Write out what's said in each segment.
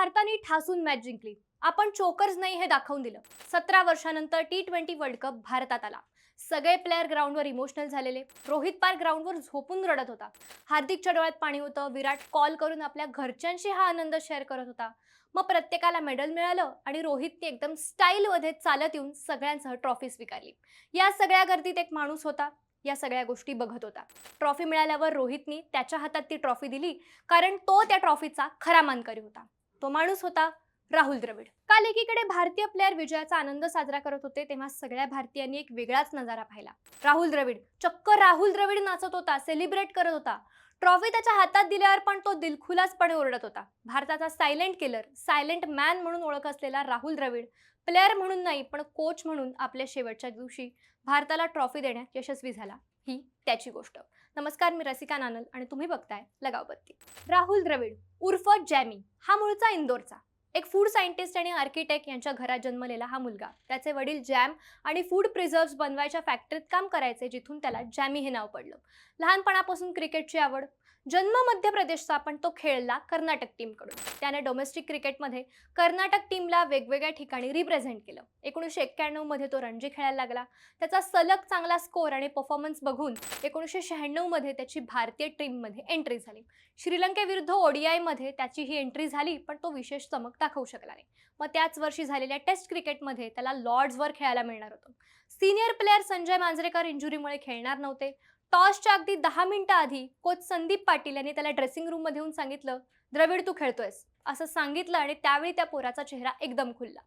भारताने ठासून मॅच जिंकली. आपण चोकर्स नाही हे दाखवून दिलं. सतरा वर्षानंतर टी ट्वेंटी वर्ल्ड कप भारतात आला. सगळे प्लेअर ग्राउंडवर इमोशनल झालेले. रोहित पार ग्राउंडवर झोपून रडत होता. हार्दिकच्या डोळ्यात पाणी होतं. विराट कॉल करून आपल्या घरच्यांशी हा आनंद शेअर करत होता. मग प्रत्येकाला मेडल मिळालं आणि रोहितने एकदम स्टाईलमध्ये चालत येऊन सगळ्यांसह ट्रॉफी स्वीकारली. या सगळ्या गर्दीत एक माणूस होता. या सगळ्या गोष्टी बघत होता. ट्रॉफी मिळाल्यावर रोहितनी त्याच्या हातात ती ट्रॉफी दिली कारण तो त्या ट्रॉफीचा खरा मानकरी होता. तो माणूस होता राहुल द्रविड. काल एकीकडे भारतीय प्लेअर विजयाचा आनंद साजरा करत होते तेव्हा सगळ्या भारतीयांनी एक वेगळाच नजारा पाहिला. राहुल द्रविड चक्क राहुल द्रविड नाचत होता सेलिब्रेट करत होता. ट्रॉफी त्याच्या हातात दिल्यावर पण तो दिलखुलासपणे ओरडत होता. भारताचा सायलेंट किलर सायलेंट मॅन म्हणून ओळख असलेला राहुल द्रविड प्लेअर म्हणून नाही पण कोच म्हणून आपल्या शेवटच्या दिवशी भारताला ट्रॉफी देण्यात यशस्वी झाला. ही त्याची गोष्ट. नमस्कार मी रसिका नानल आणि तुम्ही बघताय लगावबत्ती. राहुल द्रविड उर्फ जॅमी हा मूळचा इंदोरचा. एक फूड सायंटिस्ट आणि आर्किटेक्ट यांच्या घरात जन्मलेला हा मुलगा. त्याचे वडील जॅम आणि फूड प्रिझर्व्ह बनवायच्या फॅक्टरीत काम करायचे जिथून त्याला जॅमी हे नाव पडलं. लहानपणापासून क्रिकेटची आवड. जन्म मध्य प्रदेशचा पण तो खेळला कर्नाटक टीमकडून त्याने डोमेस्टिक क्रिकेटमध्ये कर्नाटक टीमला वेगवेगळ्या ठिकाणी रिप्रेझेंट केलं. एकोणीसशे एक्क्याण्णवमध्ये तो रणजी खेळायला लागला. त्याचा सलग चांगला स्कोर आणि परफॉर्मन्स बघून एकोणीसशे शहाण्णवमध्ये त्याची भारतीय टीममध्ये एंट्री झाली. श्रीलंकेविरुद्ध ओडीआयमध्ये त्याची ही एंट्री झाली पण तो विशेष चमक दाखवू शकला नाही. मग त्याच वर्षी झालेल्या टेस्ट क्रिकेटमध्ये त्याला लॉर्ड्सवर खेळायला मिळणार होतं. सिनियर प्लेअर संजय मांजरेकर इंजुरीमुळे खेळणार नव्हते. टॉसच्या अगदी दहा मिनिटं आधी कोच संदीप पाटील यांनी त्याला ड्रेसिंग रूममध्ये येऊन सांगितलं द्रविड तू खेळतोयस. असं सांगितलं आणि त्यावेळी त्या पोराचा चेहरा एकदम खुलला.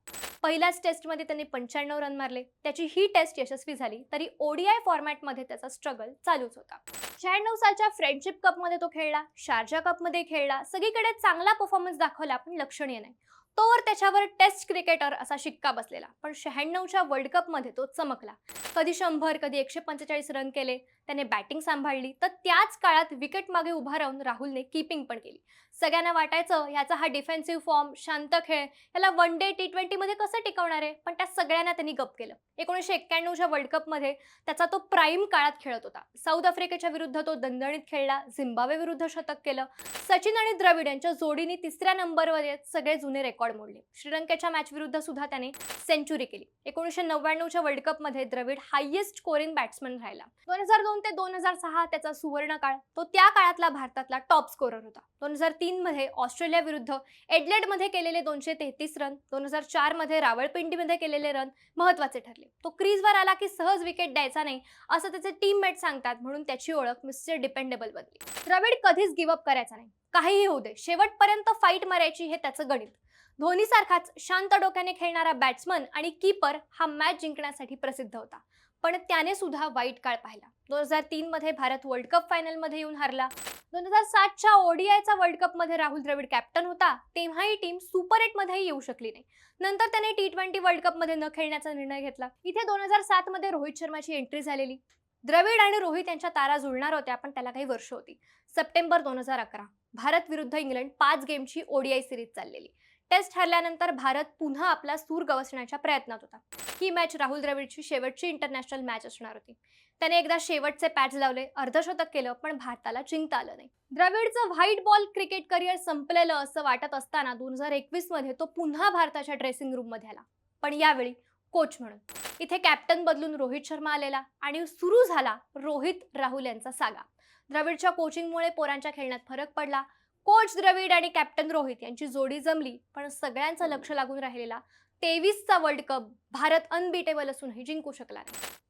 पहिल्याच टेस्टमध्ये त्यांनी पंच्याण्णव रन मारले. त्याची ही टेस्ट यशस्वी झाली तरी ओडीआय फॉर्मॅटमध्ये त्याचा स्ट्रगल चालूच होता. शहाण्णव सालच्या फ्रेंडशिप कपमध्ये तो खेळला शारजा कपमध्ये खेळला सगळीकडे चांगला परफॉर्मन्स दाखवला पण लक्षणीय नाही. तोवर त्याच्यावर टेस्ट क्रिकेटर असा शिक्का बसलेला. पण शहाण्णवच्या वर्ल्ड कपमध्ये तो चमकला. कधी शंभर कधी एकशे पंचेचाळीस रन केले. त्याने बॅटिंग सांभाळली. तर त्याच काळात विकेट मागे उभा राहून राहुलने कीपिंग पण केली. सगळ्यांना वाटायचं याचा हा डिफेन्सिव्ह फॉर्म शांत खेळ याला वन डे टी ट्वेंटीमध्ये कसं टिकवणार आहे? पण त्या सगळ्यांना त्यांनी गप केलं. एकोणीसशे एक्क्याण्णवच्या वर्ल्ड कपमध्ये त्याचा तो प्राईम काळात खेळत होता. साऊथ आफ्रिकेच्या विरुद्ध तो दणदणीत खेळला. झिम्बाब्वे विरुद्ध शतक केलं. सचिन आणि द्रविड यांच्या जोडीने तिसऱ्या नंबरवर येत सगळे जुने रेकॉर्ड मोडले. श्रीलंकेच्या मॅच विरुद्ध सुद्धा त्याने सेंचुरी केली. एकोणीसशे नव्याण्णवच्या वर्ल्ड कपमध्ये द्रविड हायेस्ट स्कोरिंग बॅट्समन राहिला. दोन हजार दोन ते दोन हजार सहा त्याचा सुवर्ण काळ तो त्या काळातला भारतातला टॉप स्कोरर होता. दोन हजार तीन मध्ये ऑस्ट्रेलिया विरुद्ध एडलेडमध्ये केलेले दोनशे तेहतीस रन दोन हजार चारमध्ये रावळपिंडीमध्ये केलेले रन महत्त्वाचे ठरले. तो क्रीजवर आला की सहज विकेट द्यायचा नाही असं त्याचे टीममेट सांगतात म्हणून त्याची ओळख मिस्टर डिपेंडेबल बनली. द्रविड कधीच गिवअप करायचा नाही. काहीही होऊ दे शेवटपर्यंत फाईट मारायची हे त्याचं गणित. धोनीसारखाच शांत डोक्याने खेळणारा बॅट्समन आणि कीपर हा मॅच जिंकण्यासाठी प्रसिद्ध होता. पण त्याने सुद्धा वाईट काळ पाहिला. दोन हजार तीन मध्ये भारत वर्ल्ड कप फायनलमध्ये येऊन हारला. दोन हजार सातच्या ओडीआयचा वर्ल्ड कपमध्ये राहुल द्रविड कॅप्टन होता तेव्हाही टीम सुपर एटमध्येही येऊ शकली नाही. नंतर त्याने टी ट्वेंटी वर्ल्ड कपमध्ये न खेळण्याचा निर्णय घेतला. इथे दोन हजार सातमध्ये रोहित शर्माची एंट्री झालेली. द्रविड आणि रोहित यांच्या तारा जुळणार होत्या पण त्याला काही वर्ष होती. सप्टेंबर दोन हजार अकरा भारत विरुद्ध इंग्लंड पाच गेमची ओडीआय सिरीज चाललेली. टेस्ट हरल्यानंतर भारत पुन्हा आपला सूर गवसण्याच्या प्रयत्नात होता. ही मॅच राहुल द्रविडची शेवटची इंटरनॅशनल मॅच असणार होती. त्याने एकदा शेवटचे पॅच लावले अर्धशतक केलं पण भारताला जिंकता आलं नाही. द्रविडचं व्हाईट बॉल क्रिकेट करिअर संपलेलं असं वाटत असताना दोन हजार एकवीसमध्ये तो पुन्हा भारताच्या ड्रेसिंग रूममध्ये आला. पण यावेळी कोच म्हणून. इथे कॅप्टन बदलून रोहित शर्मा आलेला आणि सुरू झाला रोहित राहुल यांचा सागा. द्रविडच्या कोचिंगमुळे पोरांच्या खेळण्यात फरक पडला. कोच द्रविड आणि कॅप्टन रोहित यांची जोडी जमली पण सगळ्यांचं लक्ष लागून राहिलेला तेवीसचा वर्ल्ड कप भारत अनबिटेबल असूनही जिंकू शकला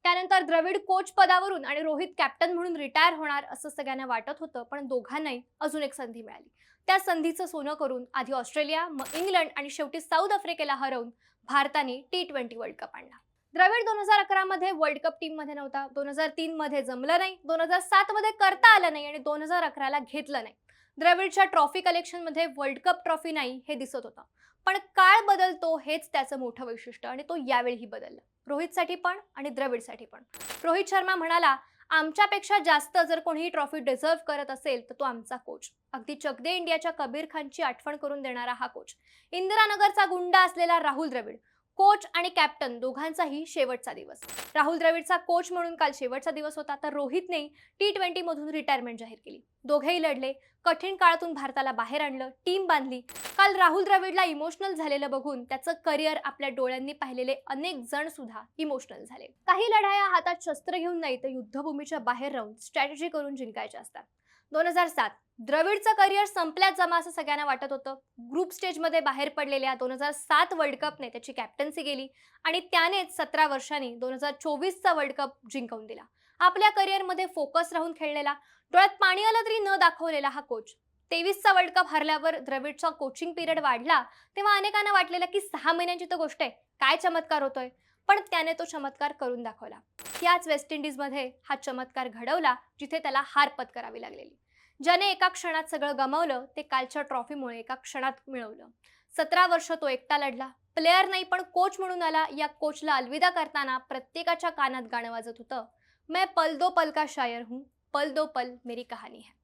त्यानंतर द्रविड कोच पदावरून आणि रोहित कॅप्टन म्हणून रिटायर होणार असं सगळ्यांना वाटत होतं पण दोघांनाही अजून एक संधी मिळाली. त्या संधीचं सोनं करून आधी ऑस्ट्रेलिया मग इंग्लंड आणि शेवटी साऊथ आफ्रिकेला हरवून भारताने टी ट्वेंटी वर्ल्ड कप आणला. द्रविड दोन हजार अकरा मध्ये वर्ल्ड कप टीममध्ये नव्हता दोन हजार तीन मध्ये जमलं नाही दोन हजार सात मध्ये करता आलं नाही आणि दोन हजार अकराला घेतलं नाही. द्रविडच्या ट्रॉफी कलेक्शनमध्ये वर्ल्ड कप ट्रॉफी नाही हे दिसत होतं. पण काळ बदलतो हेच त्याचं मोठं वैशिष्ट्य आणि तो यावेळीही बदलला. रोहितसाठी पण आणि द्रविडसाठी पण. रोहित शर्मा म्हणाला आमच्यापेक्षा जास्त जर कोणीही ट्रॉफी डिझर्व करत असेल तर तो आमचा कोच. अगदी चकदे इंडियाच्या कबीर खानची आठवण करून देणारा हा कोच. इंदिरानगरचा गुंडा असलेला राहुल द्रविड. कोच आणि कॅप्टन दोघांचाही शेवटचा दिवस. राहुल द्रविडचा कोच म्हणून काल शेवटचा दिवस होता तर रोहितने टी ट्वेंटी मधून रिटायरमेंट जाहीर केली. दोघेही लढले कठीण काळातून भारताला बाहेर आणलं टीम बांधली. काल राहुल द्रविडला इमोशनल झालेलं बघून त्याचं करिअर आपल्या डोळ्यांनी पाहिलेले अनेक जण सुद्धा इमोशनल झाले. काही लढाया हातात शस्त्र घेऊन नाही तर युद्धभूमीच्या बाहेर राहून स्ट्रॅटेजी करून जिंकायच्या असतात. दोन हजार सात. द्रविडचं करिअर संपल्यात जमा असं सगळ्यांना वाटत होतं. ग्रुप स्टेजमध्ये बाहेर पडलेल्या दोन हजार सात वर्ल्ड कपने त्याची कॅप्टन्सी गेली आणि त्यानेच सतरा वर्षांनी दोन हजार चोवीसचा वर्ल्ड कप जिंकवून दिला. आपल्या करिअरमध्ये फोकस राहून खेळलेला डोळ्यात पाणी आलं तरी न दाखवलेला हा कोच तेवीसचा वर्ल्ड कप हरल्यावर द्रविडचा कोचिंग पिरियड वाढला तेव्हा अनेकांना वाटलेलं की सहा महिन्यांची तर गोष्ट आहे. काय चमत्कार होतोय? पण त्याने तो चमत्कार करून दाखवला. याच वेस्ट इंडिजमध्ये हा चमत्कार घडवला जिथे त्याला हार पत्करावी लागलेली. ज्याने एका क्षणात सगळं गमावलं ते कालच्या ट्रॉफीमुळे एका क्षणात मिळवलं. सतरा वर्ष तो एकटा लढला. प्लेअर नाही पण कोच म्हणून आला. या कोचला अलविदा करताना प्रत्येकाच्या कानात गाणं वाजत होतं. मैं पल दो पल का शायर हूँ. पल दो पल मेरी कहाणी है.